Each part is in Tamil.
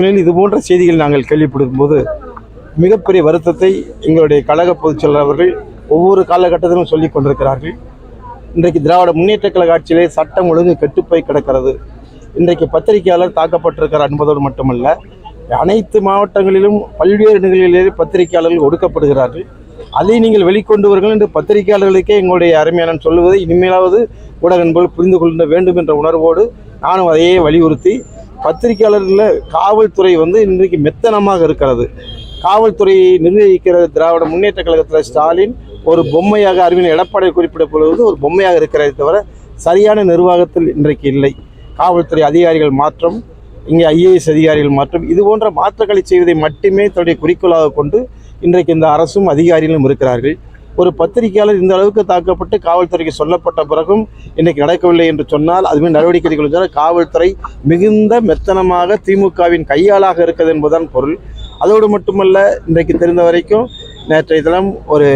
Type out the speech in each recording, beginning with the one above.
உண்மையில் இது போன்ற செய்திகள் நாங்கள் கேள்விப்படும் போது மிகப்பெரிய வருத்தத்தை எங்களுடைய கழக பொதுச் செயலாளர்கள் அவர்கள் ஒவ்வொரு காலகட்டத்திலும் சொல்லிக் கொண்டிருக்கிறார்கள். இன்றைக்கு திராவிட முன்னேற்ற கழக ஆட்சியிலே சட்டம் ஒழுங்கு கெட்டுப்போய் கிடக்கிறது. இன்றைக்கு பத்திரிகையாளர் தாக்கப்பட்டிருக்கிறார் என்பதோடு மட்டுமல்ல அனைத்து மாவட்டங்களிலும் பல்வேறு நிகழ்வுகளிலே பத்திரிகையாளர்கள் ஒடுக்கப்படுகிறார்கள். அதை நீங்கள் வெளிக்கொண்டு வருங்கள் என்று பத்திரிகையாளர்களுக்கே எங்களுடைய அருமையான சொல்லுவதை இனிமேலாவது ஊடக புரிந்து கொள்ள வேண்டும் என்ற உணர்வோடு நானும் அதையே வலியுறுத்தி பத்திரிகையாளர்களில் காவல்துறை வந்து இன்றைக்கு மெத்தனமாக இருக்கிறது. காவல்துறையை நிர்வகிக்கிற திராவிட முன்னேற்ற கழகத்தில் ஸ்டாலின் ஒரு பொம்மையாக அறிவின் எடப்பாடி குறிப்பிடப்படுவது ஒரு பொம்மையாக இருக்கிறதை தவிர சரியான நிர்வாகத்தில் இன்றைக்கு இல்லை. காவல்துறை அதிகாரிகள் மாற்றம் இங்கே ஐஏஎஸ் அதிகாரிகள் மாற்றம் இது போன்ற மாற்றங்களை செய்வதை மட்டுமே தன்னுடைய குறிக்கோளாக கொண்டு இன்றைக்கு இந்த அரசும் அதிகாரிகளும் இருக்கிறார்கள். ஒரு பத்திரிகையாளர் இந்த அளவுக்கு தாக்கப்பட்டு காவல்துறைக்கு சொல்லப்பட்ட பிறகும் இன்னைக்கு நடக்கவில்லை என்று சொன்னால் அதுமாதிரி நடவடிக்கை எடுக்கவில்லை காவல்துறை மிகுந்த மெத்தனமாக திமுகவின் கையாளாக இருக்கிறது என்பதுதான் பொருள். அதோடு மட்டுமல்ல இன்றைக்கு தெரிந்த வரைக்கும் நேற்றைய தினம் ஒரு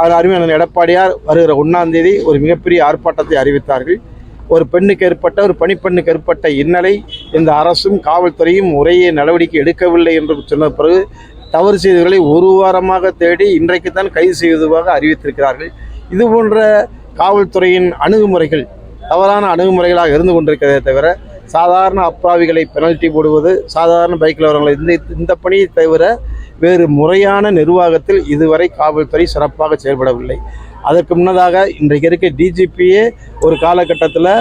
அவர் அருமையான எடப்பாடியார் வருகிற ஒன்றாம் தேதி ஒரு மிகப்பெரிய ஆர்ப்பாட்டத்தை அறிவித்தார்கள். ஒரு பெண்ணுக்கு ஏற்பட்ட ஒரு பணிப்பெண்ணுக்கு ஏற்பட்ட இன்னலை இந்த அரசும் காவல்துறையும் முறையே நடவடிக்கை எடுக்கவில்லை என்று சொன்ன பிறகு தவறு செய்தவர்களை ஒரு வாரமாக தேடி இன்றைக்கு தான் கைது செய்வதாக அறிவித்திருக்கிறார்கள். இது போன்ற காவல்துறையின் அணுகுமுறைகள் தவறான அணுகுமுறைகளாக இருந்து கொண்டிருக்கிறதே தவிர சாதாரண அப்பாவிகளை பெனல்ட்டி போடுவது சாதாரண பைக்கில் வரவங்களை இந்த இந்த பணியை தவிர வேறு முறையான நிர்வாகத்தில் இதுவரை காவல்துறை சிறப்பாக செயல்படவில்லை. அதற்கு முன்னதாக இன்றைக்கு இருக்க டிஜிபியே ஒரு காலகட்டத்தில்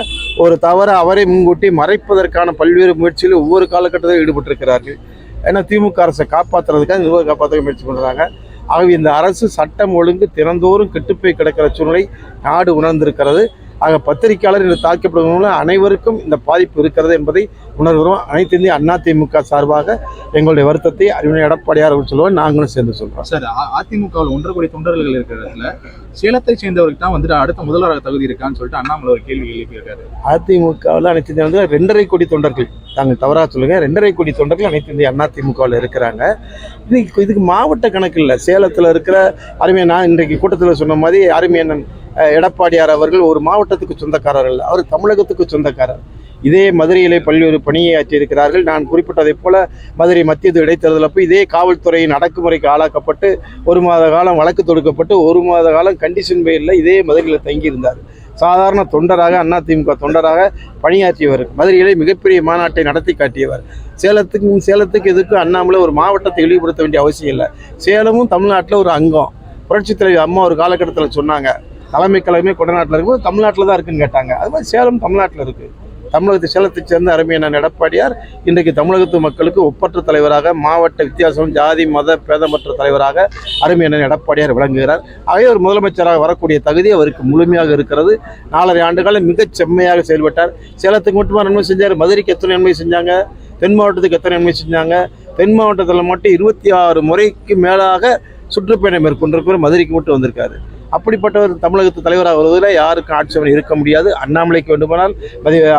ஒரு தவறு அவரை முன்கூட்டி மறைப்பதற்கான பல்வேறு முயற்சிகளில் ஒவ்வொரு காலகட்டத்திலும் ஈடுபட்டிருக்கிறார்கள். ஏன்னா திமுக அரசை காப்பாற்றுறதுக்காக நிர்வாக காப்பாற்ற முயற்சி பண்ணுறாங்க ஆகவே இந்த அரசு சட்டம் ஒழுங்கு தினந்தோறும் கெட்டுப்போய் கிடக்கிற சூழ்நிலை நாடு உணர்ந்திருக்கிறது. ஆக பத்திரிகையாளர் என்று தாக்கப்படுவதனால அனைவருக்கும் இந்த பாதிப்பு இருக்கிறது என்பதை உணர்கிறோம். அனைத்து இந்திய அண்ணா திமுக சார்பாக எங்களுடைய வருத்தத்தை அறிவியல் எடப்பாடியார் சொல்லுவோம் நாங்களும் சேர்ந்து சொல்கிறோம் சார் அதிமுகவில் ஒன்றரை கோடி தொண்டர்கள் இருக்கிறதுல சேலத்தை சேர்ந்தவருக்கு தான் வந்துட்டு அடுத்த முதல்வராக தகுதி இருக்கான்னு சொல்லிட்டு அண்ணாமலை ஒரு கேள்வி எழுப்பியிருக்காரு. அதிமுகவில் அனைத்து இந்திய வந்து ரெண்டரை கோடி தொண்டர்கள் தாங்கள் தவறாக சொல்லுங்க ரெண்டரை கோடி தொண்டர்கள் அனைத்து இந்திய அண்ணா திமுகவில் இருக்கிறாங்க. இதுக்கு இதுக்கு மாவட்ட கணக்கு இல்லை சேலத்தில் இருக்கிற அருமையை நான் இன்றைக்கு கூட்டத்தில் சொன்ன மாதிரி அருமையண்ணன் அஹ், எடப்பாடியார் அவர்கள் ஒரு மாவட்டத்துக்கு சொந்தக்காரர் அல்ல அவர் தமிழகத்துக்கு சொந்தக்காரர். இதே மதுரையிலே பல்வேறு பணியாற்றி இருக்கிறார்கள் நான் குறிப்பிட்டதைப் போல மதுரை மத்திய இடைத்தேர்தல் அப்போ இதே காவல்துறையின் அடக்குமுறைக்கு ஆளாக்கப்பட்டு ஒரு மாத காலம் வழக்கு தொடுக்கப்பட்டு ஒரு மாத காலம் கண்டிஷன் பெயரில் இதே மதுரையில் தங்கியிருந்தார். சாதாரண தொண்டராக அதிமுக தொண்டராக பணியாற்றியவர் மதுரையிலே மிகப்பெரிய மாநாட்டை நடத்தி காட்டியவர். சேலத்துக்கும் சேலத்துக்கு எதுக்கும் அண்ணாமலை ஒரு மாவட்டத்தை இழிவுபடுத்த வேண்டிய அவசியம் இல்லை. சேலமும் தமிழ்நாட்டில் ஒரு அங்கம். புரட்சித் தலைவி அம்மா ஒரு காலகட்டத்தில் சொன்னாங்க தலைமை கழகமே கொடநாட்டில் இருக்கும்போது தமிழ்நாட்டில் தான் இருக்குன்னு கேட்டாங்க. அது மாதிரி சேலம் தமிழ்நாட்டில் இருக்குது தமிழகத்தை சேலத்தை சேர்ந்த அருமையான எடப்பாடியார் இன்றைக்கு தமிழகத்து மக்களுக்கு ஒப்பற்ற தலைவராக மாவட்ட வித்தியாசம் ஜாதி மத பேதமற்ற தலைவராக அருமையான எடப்பாடியார் விளங்குகிறார். ஆகவே ஒரு முதலமைச்சராக வரக்கூடிய தகுதி அவருக்கு முழுமையாக இருக்கிறது. நாலரை ஆண்டுகாலம் மிகச் செம்மையாக செயல்பட்டார். சேலத்துக்கு மட்டுமா நன்மை செஞ்சார்? மதுரைக்கு எத்தனை நன்மை செஞ்சாங்க? தென் மாவட்டத்துக்கு எத்தனை நன்மை செஞ்சாங்க? தென் மாவட்டத்தில் மட்டும் இருபத்தி ஆறு முறைக்கு மேலாக சுற்றுப்பயணம் மேற்கொண்டிருக்கிற மதுரைக்கு மட்டும் வந்திருக்காரு. அப்படிப்பட்டவர் தமிழகத்து தலைவராக வருவதில் யாருக்கும் ஆட்சேபனை இருக்க முடியாது. அண்ணாமலைக்கு வேண்டுமானால்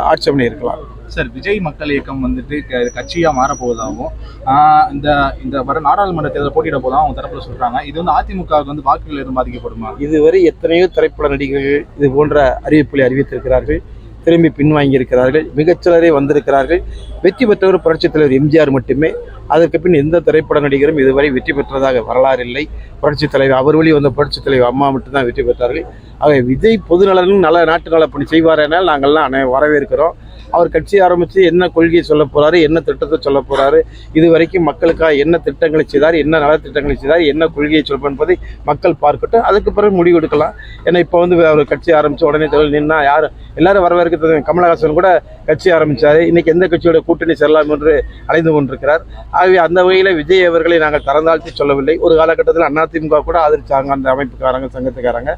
ஆட்சேபனை இருக்கலாம். சார் விஜய் மக்கள் இயக்கம் வந்துட்டு க- கட்சியா மாறப்போவதாகவும் இந்த இந்த வர நாடாளுமன்ற தேர்தல் போட்டியிட போதாகவும் அவங்க தரப்புல சொல்றாங்க. இது வந்து அதிமுகவுக்கு வந்து வாக்குகள் எதுவும் பாதிக்கப்படுமா? இதுவரை எத்தனையோ திரைப்பட நடிகர்கள் இது போன்ற அறிவிப்புகளை அறிவித்திருக்கிறார்கள். திரும்பி பின்வாங்கியிருக்கிறார்கள் மிகச்சிலரே வந்திருக்கிறார்கள். வெற்றி பெற்றவர் புரட்சித் தலைவர் எம்ஜிஆர் மட்டுமே. அதற்கு பின் எந்த திரைப்பட நடிகரும் இதுவரை வெற்றி பெற்றதாக வரலாறு இல்லை புரட்சித் தலைவர் அவர் வழி வந்த புரட்சித் தலைவர் அம்மா மட்டும்தான் வெற்றி பெற்றார்கள். ஆக விஜய் பொதுநலனும் நல்ல நாட்டு நல பணி செய்வாரெனால் நாங்கள்லாம் அனை வரவேற்கிறோம். அவர் கட்சி ஆரம்பித்து என்ன கொள்கையை சொல்ல போகிறாரு என்ன திட்டத்தை சொல்ல போகிறாரு இது வரைக்கும் மக்களுக்காக என்ன திட்டங்களை செய்தார் என்ன நலத்திட்டங்களை செய்தார் என்ன கொள்கையை சொல்ல என்பதை மக்கள் பார்க்கட்டும். அதுக்கு பிறகு முடிவு எடுக்கலாம். ஏன்னா இப்போ வந்து அவர் கட்சி ஆரம்பித்து உடனே தொழில் நின்னா யார்? எல்லாரும் வரவேற்கிறது கமலஹாசன் கூட கட்சி ஆரம்பித்தார் இன்றைக்கி எந்த கட்சியோட கூட்டணி செல்லலாம் என்று அலைந்து கொண்டிருக்கிறார். ஆகவே அந்த வகையில் விஜய் அவர்களை நாங்கள் தரந்தாழ்த்தி சொல்லவில்லை. ஒரு காலகட்டத்தில் அதிமுக கூட ஆதரிச்சாங்க அந்த அமைப்புக்காரங்க சங்கத்துக்காரங்க.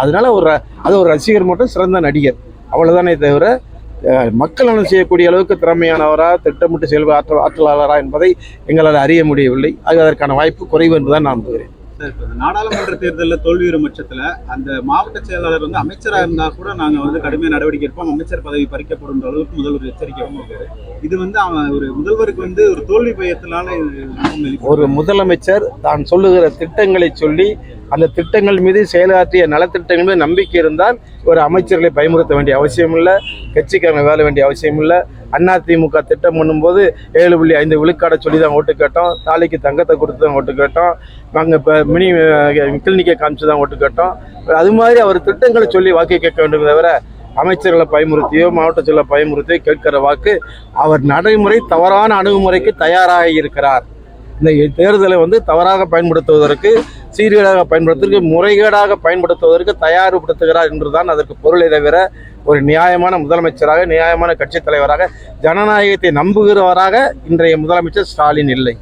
அதனால ஒரு அது ஒரு ரசிகர் மட்டும் சிறந்த நடிகர். அவ்வளோதானே தவிர மக்கள் நலன் செய்யக்கூடிய அளவுக்கு திறமையானவரா திட்டமிட்டு செயல்பட ஆற்றல் ஆற்றலாளரா என்பதை எங்களால் அறிய முடியவில்லை. ஆக அதற்கான வாய்ப்பு குறைவு என்றுதான் நான் நம்புகிறேன். நாடாளுமன்ற தேர்தலில் தோல்வியுறும் பட்சத்துல அந்த மாவட்ட செயலாளர் வந்து அமைச்சரா இருந்தா கூட நாங்க வந்து கடுமையான நடவடிக்கை எடுப்போம். அமைச்சர் பதவி பறிக்கப்படும் அளவுக்கு முதல்வர் எச்சரிக்கை வந்திருக்காரு இது வந்து அவன் ஒரு முதல்வருக்கு வந்து ஒரு தோல்வி பயத்தினால. ஒரு முதலமைச்சர் தான் சொல்லுகிற திட்டங்களை சொல்லி அந்த திட்டங்கள் மீது செயலாற்றிய நலத்திட்டங்கள் மீது நம்பிக்கை இருந்தால் ஒரு அமைச்சர்களை பயமுறுத்த வேண்டிய அவசியம் இல்லை கட்சிக்காரங்க வேலை வேண்டிய அவசியம் இல்லை அதிமுக திட்டம் பண்ணும்போது ஏழு புள்ளி ஐந்து விழுக்காடை சொல்லி தான் ஓட்டு கேட்டோம். தாலிக்கு தங்கத்தை கொடுத்து தான் ஓட்டு கேட்டோம். நாங்கள் இப்போ மினி கிளினிக்கை காமிச்சு தான் ஓட்டு கேட்டோம். அது மாதிரி அவர் திட்டங்களை சொல்லி வாக்கு கேட்க வேண்டும் தவிர அமைச்சர்களை பயமுறுத்தியோ மாவட்ட செயலை பயமுறுத்தியோ கேட்கிற வாக்கு அவர் நடைமுறை தவறான அணுகுமுறைக்கு தயாராக இருக்கிறார். இந்த தேர்தலை வந்து தவறாக பயன்படுத்துவதற்கு சீர்கேடாக பயன்படுத்துவதற்கு முறைகேடாக பயன்படுத்துவதற்கு தயார்படுத்துகிறார் என்றுதான் அதற்கு பொருளை தவிர ஒரு நியாயமான முதலமைச்சராக நியாயமான கட்சித் தலைவராக ஜனநாயகத்தை நம்புகிறவராக இன்றைய முதலமைச்சர் ஸ்டாலின் இல்லை.